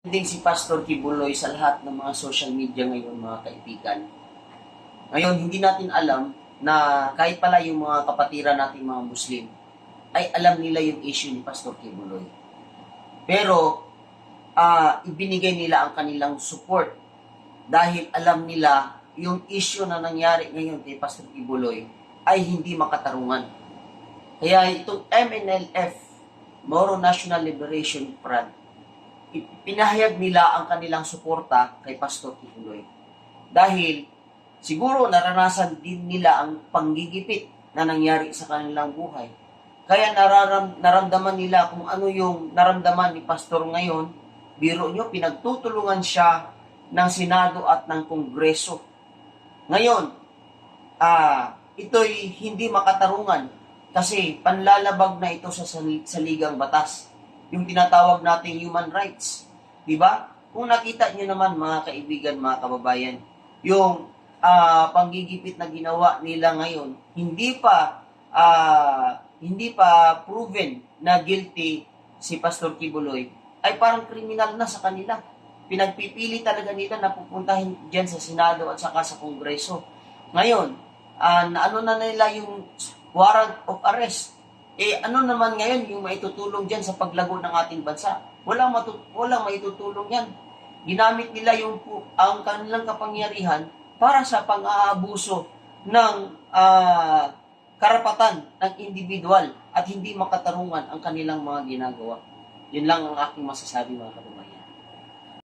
din si Pastor Kibuloy sa lahat ng mga social media ngayon, mga kaibigan. Ngayon, hindi natin alam na kahit pala yung mga kapatiran nating mga Muslim, ay alam nila yung issue ni Pastor Kibuloy. Pero, ah ibinigay nila ang kanilang support dahil alam nila yung issue na nangyari ngayon kay Pastor Kibuloy ay hindi makatarungan. Kaya itong MNLF, Moro National Liberation Front, pinahayag nila ang kanilang suporta kay Pastor Kibuloy. Dahil siguro naranasan din nila ang panggigipit na nangyari sa kanilang buhay. Kaya nararam, naramdaman nila kung ano yung naramdaman ni Pastor ngayon. Biro nyo, pinagtutulungan siya ng Senado at ng Kongreso. Ngayon, ah ito'y hindi makatarungan kasi panlalabag na ito sa sali- saligang batas yung tinatawag nating human rights. Di ba? Kung nakita nyo naman mga kaibigan, mga kababayan, yung ah, panggigipit na ginawa nila ngayon, hindi pa ah, hindi pa proven na guilty si Pastor Kibuloy, ay parang kriminal na sa kanila. Pinagpipili talaga nila na pupuntahin dyan sa Senado at saka sa Kongreso. Ngayon, na ano na nila yung warrant of arrest eh ano naman ngayon yung maitutulong diyan sa paglago ng ating bansa? Walang matu- walang maitutulong yan. Ginamit nila yung ang kanilang kapangyarihan para sa pang-aabuso ng ah, karapatan ng individual at hindi makatarungan ang kanilang mga ginagawa. Yun lang ang aking masasabi mga kapatid.